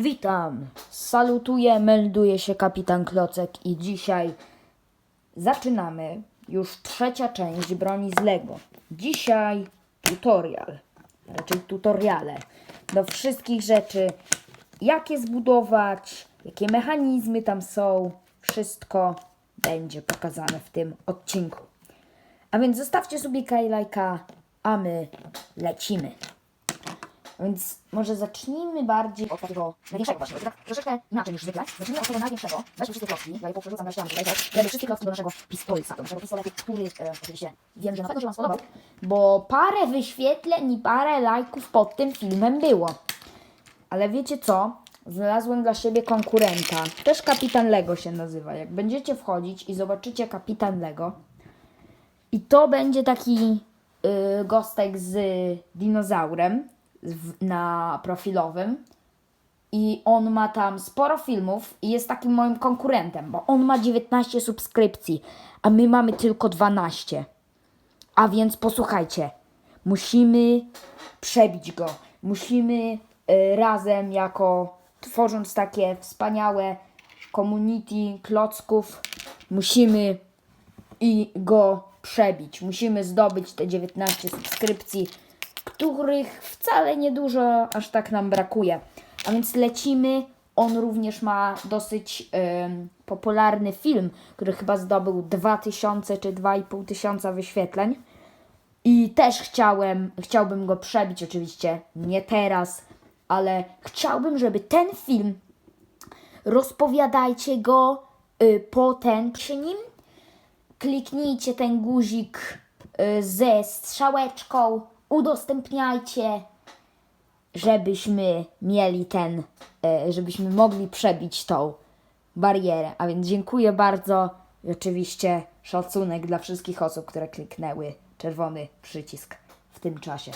Witam, salutuję, melduje się kapitan Klocek i dzisiaj zaczynamy już trzecia część broni z Lego. Dzisiaj tutorial, raczej tutoriale do wszystkich rzeczy, jakie zbudować, jakie mechanizmy tam są, wszystko będzie pokazane w tym odcinku. A więc zostawcie sobie lajka, a my lecimy. Więc może zacznijmy bardziej od takiego największego właśnie, tak troszeczkę inaczej niż zwykle. Zacznijmy od tego największego. Weźmy wszystkie klocki, ja je poprzerzucam na ścianę tutaj, tak? Weźmy wszystkie klocki do naszego pistolca, do naszego pistoletu, który e, oczywiście wiem, że na pewno się Wam spodobał, bo parę wyświetleń i parę lajków pod tym filmem było. Ale wiecie co? Znalazłem dla siebie konkurenta. Też Kapitan Lego się nazywa. Jak będziecie wchodzić i zobaczycie Kapitan Lego, i to będzie taki y, gostek z dinozaurem na profilowym. I on ma tam sporo filmów i jest takim moim konkurentem, bo on ma 19 subskrypcji, a my mamy tylko 12. A więc posłuchajcie, musimy przebić go. Musimy y, razem, jako tworząc takie wspaniałe community klocków, musimy i go przebić. Musimy zdobyć te 19 subskrypcji, których wcale niedużo aż tak nam brakuje. A więc lecimy. On również ma dosyć em, popularny film, który chyba zdobył 2000 czy 2500 tysiąca wyświetleń. I też chciałem, chciałbym go przebić, oczywiście nie teraz, ale chciałbym, żeby ten film rozpowiadajcie go y, potem przy nim kliknijcie ten guzik y, ze strzałeczką, udostępniajcie, żebyśmy mieli ten, y, żebyśmy mogli przebić tą barierę. A więc dziękuję bardzo i oczywiście szacunek dla wszystkich osób, które kliknęły czerwony przycisk w tym czasie.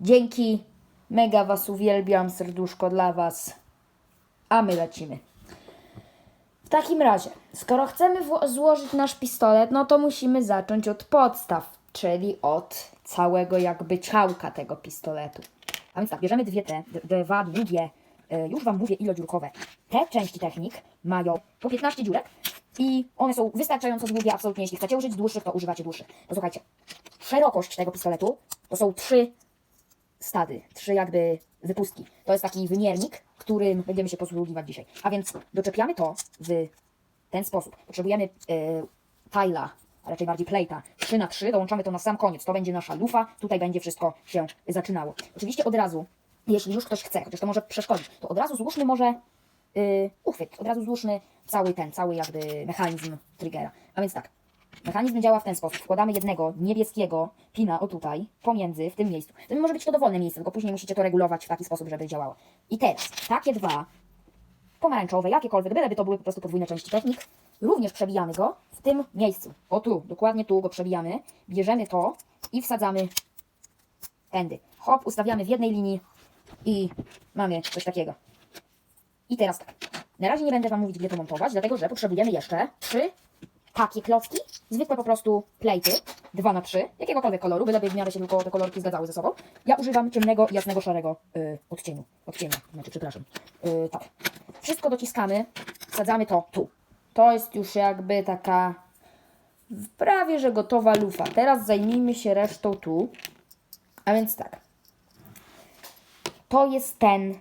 Dzięki, mega Was uwielbiam, serduszko dla Was, a my lecimy. W takim razie, skoro chcemy złożyć nasz pistolet, no to musimy zacząć od podstaw, czyli od całego jakby ciałka tego pistoletu. A więc tak, bierzemy dwie te, dwa długie, e, już Wam mówię ilodziurkowe. Te części technik mają po 15 dziurek i one są wystarczająco długie, absolutnie. Jeśli chcecie użyć dłuższych, to używacie dłuższych. Posłuchajcie, szerokość tego pistoletu to są trzy stady, trzy jakby wypustki. To jest taki wymiernik, którym będziemy się posługiwać dzisiaj. A więc doczepiamy to w ten sposób. Potrzebujemy y, tajla, a raczej bardziej plejta. 3 na 3 dołączamy to na sam koniec. To będzie nasza lufa, tutaj będzie wszystko się zaczynało. Oczywiście od razu, jeśli już ktoś chce, chociaż to może przeszkodzić, to od razu złóżmy może y, uchwyt. Od razu złóżmy cały ten, cały jakby mechanizm triggera. A więc tak, Mechanizm działa w ten sposób. Wkładamy jednego niebieskiego pina o tutaj, pomiędzy, w tym miejscu. To może być to dowolne miejsce, tylko później musicie to regulować w taki sposób, żeby działało. I teraz takie dwa pomarańczowe, jakiekolwiek, byleby to były po prostu podwójne części technik, również przebijamy go w tym miejscu. O tu, dokładnie tu go przebijamy. Bierzemy to i wsadzamy tędy. Hop, ustawiamy w jednej linii i mamy coś takiego. I teraz tak. Na razie nie będę Wam mówić, gdzie to montować, dlatego że potrzebujemy jeszcze trzy takie klocki, zwykłe po prostu plejty, 2 na 3 jakiegokolwiek koloru, byleby w miarę się tylko te kolorki zgadzały ze sobą. Ja używam ciemnego i jasnego szarego y, odcieniu. Odcienia, znaczy, przepraszam. Y, tak. Wszystko dociskamy, wsadzamy to tu. To jest już jakby taka prawie, że gotowa lufa. Teraz zajmijmy się resztą tu. A więc tak. To jest ten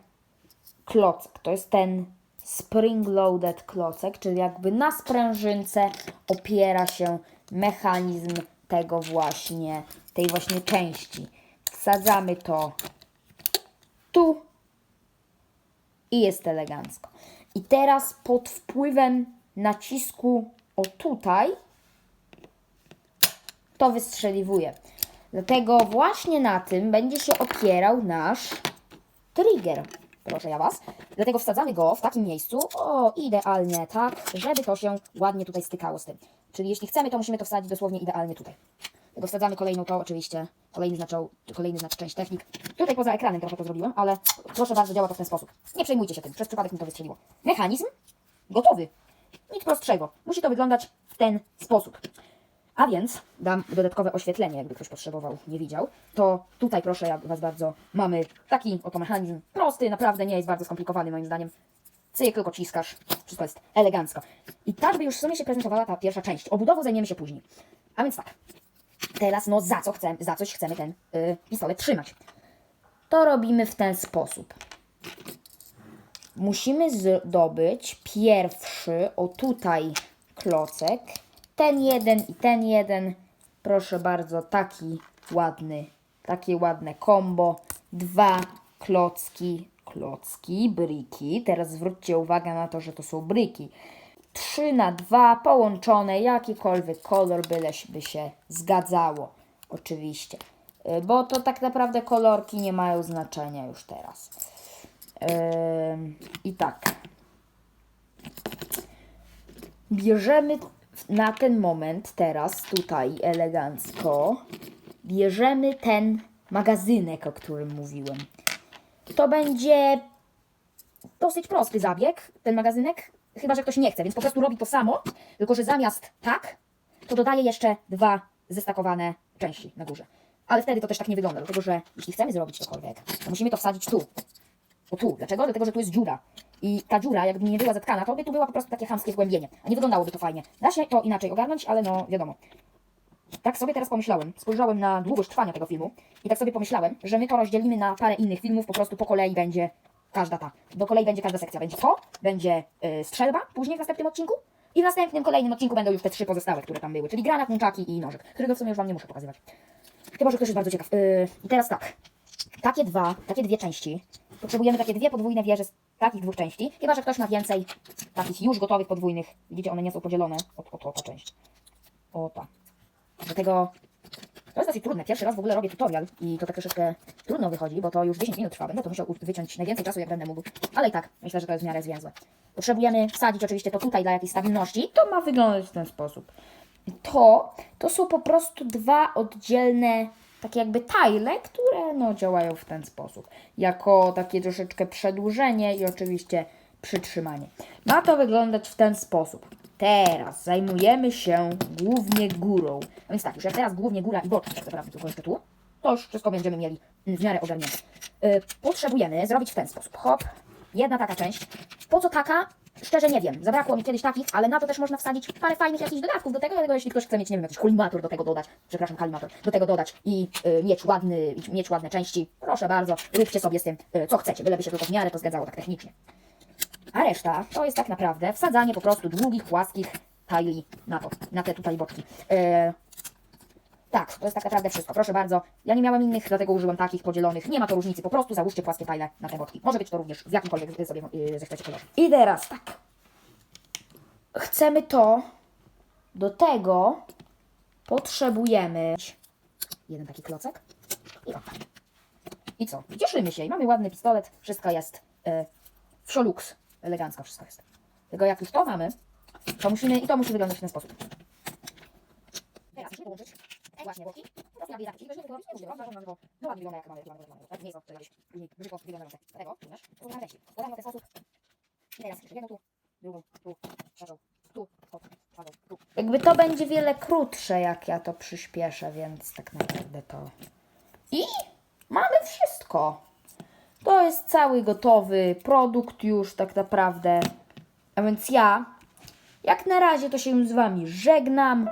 klocek. To jest ten spring-loaded klocek, czyli jakby na sprężynce opiera się mechanizm tego właśnie, tej właśnie części. Wsadzamy to tu i jest elegancko. I teraz pod wpływem nacisku o tutaj to wystrzeliwuje. Dlatego właśnie na tym będzie się opierał nasz trigger. Proszę ja Was. Dlatego wsadzamy go w takim miejscu, o idealnie tak, żeby to się ładnie tutaj stykało z tym. Czyli jeśli chcemy, to musimy to wsadzić dosłownie idealnie tutaj. Dlatego wsadzamy kolejną to oczywiście, kolejny znaczą, kolejny znaczy część technik. Tutaj poza ekranem trochę to zrobiłem, ale proszę bardzo, działa to w ten sposób. Nie przejmujcie się tym, przez przypadek mi to wystrzeliło. Mechanizm gotowy. Nic prostszego. Musi to wyglądać w ten sposób. A więc dam dodatkowe oświetlenie, jakby ktoś potrzebował, nie widział. To tutaj proszę ja Was bardzo, mamy taki oto mechanizm prosty, naprawdę nie jest bardzo skomplikowany moim zdaniem. Cyk, tylko ciskasz, wszystko jest elegancko. I tak by już w sumie się prezentowała ta pierwsza część. Obudową zajmiemy się później. A więc tak, teraz no za co chcemy, za coś chcemy ten y, pistolet trzymać. To robimy w ten sposób. Musimy zdobyć pierwszy, o tutaj klocek, ten jeden i ten jeden. Proszę bardzo, taki ładny, takie ładne kombo. Dwa klocki, klocki, bryki. Teraz zwróćcie uwagę na to, że to są bryki. 3 na 2 połączone, jakikolwiek kolor byleś by się zgadzało. Oczywiście. Y, Bo to tak naprawdę kolorki nie mają znaczenia już teraz. I tak. Bierzemy na ten moment, teraz tutaj elegancko, bierzemy ten magazynek, o którym mówiłem. To będzie dosyć prosty zabieg, ten magazynek, chyba że ktoś nie chce, więc po prostu robi to samo, tylko że zamiast tak, to dodaje jeszcze dwa zestakowane części na górze. Ale wtedy to też tak nie wygląda, dlatego że jeśli chcemy zrobić cokolwiek, to musimy to wsadzić tu. O tu. Dlaczego? Dlatego, że tu jest dziura. I ta dziura, jakby nie była zatkana, to by tu było po prostu takie chamskie zgłębienie. A nie wyglądało to fajnie. Da się to inaczej ogarnąć, ale no wiadomo. Tak sobie teraz pomyślałem, spojrzałem na długość trwania tego filmu i tak sobie pomyślałem, że my to rozdzielimy na parę innych filmów, po prostu po kolei będzie każda ta. Do kolei będzie każda sekcja. Będzie to, będzie y, strzelba później w następnym odcinku i w następnym kolejnym odcinku będą już te trzy pozostałe, które tam były, czyli granat, nunczaki i nożyk, którego w sumie już Wam nie muszę pokazywać. Chyba, że ktoś jest bardzo ciekaw. Yy, I teraz tak. Takie dwa, takie dwie części. Potrzebujemy takie dwie podwójne wieże z takich dwóch części. Chyba, że ktoś ma więcej takich już gotowych podwójnych. Widzicie, one nie są podzielone. O, o, o ta część. O ta. Do tego to jest dosyć trudne. Pierwszy raz w ogóle robię tutorial i to tak troszeczkę trudno wychodzi, bo to już 10 minut trwa. Będę to musiał wyciąć najwięcej czasu, jak będę mógł. Ale i tak, myślę, że to jest w miarę zwięzłe. Potrzebujemy wsadzić oczywiście to tutaj dla jakiejś stabilności. To ma wyglądać w ten sposób. To, to są po prostu dwa oddzielne, takie jakby tajle, które no, działają w ten sposób. Jako takie troszeczkę przedłużenie i oczywiście przytrzymanie. Ma to wyglądać w ten sposób. Teraz zajmujemy się głównie górą. No więc tak, już jak teraz głównie góra i boczki, tak naprawdę tylko jeszcze tu, to już wszystko będziemy mieli w miarę ogarnięte. Yy, potrzebujemy zrobić w ten sposób. Hop, jedna taka część. Po co taka? Szczerze nie wiem. Zabrakło mi kiedyś takich, ale na to też można wsadzić parę fajnych jakichś dodatków do tego, jeśli ktoś chce mieć, nie wiem, jakiś kolimator do tego dodać, przepraszam, kalimator, do tego dodać i y, mieć ładny, mieć ładne części, proszę bardzo, róbcie sobie z tym, y, co chcecie, byleby się tylko w miarę to zgadzało tak technicznie. A reszta to jest tak naprawdę wsadzanie po prostu długich, płaskich tajli na to, na te tutaj boczki. E, tak, to jest tak naprawdę wszystko. Proszę bardzo. Ja nie miałem innych, dlatego użyłem takich podzielonych. Nie ma to różnicy. Po prostu załóżcie płaskie tajle na te boczki. Może być to również w jakimkolwiek sobie yy, zechcecie kolorze. I teraz tak. Chcemy to. Do tego potrzebujemy jeden taki klocek. I. I co? Cieszymy się i mamy ładny pistolet. Wszystko jest yy, w szolux. Elegancko wszystko jest. Tylko jak już to mamy, to musimy, i to musi wyglądać w ten sposób. Teraz musimy połączyć no tak. Jakby to będzie wiele krótsze, jak ja to przyspieszę, więc tak naprawdę to... I mamy wszystko. To jest cały gotowy produkt już tak naprawdę. A więc ja, jak na razie to się z Wami żegnam.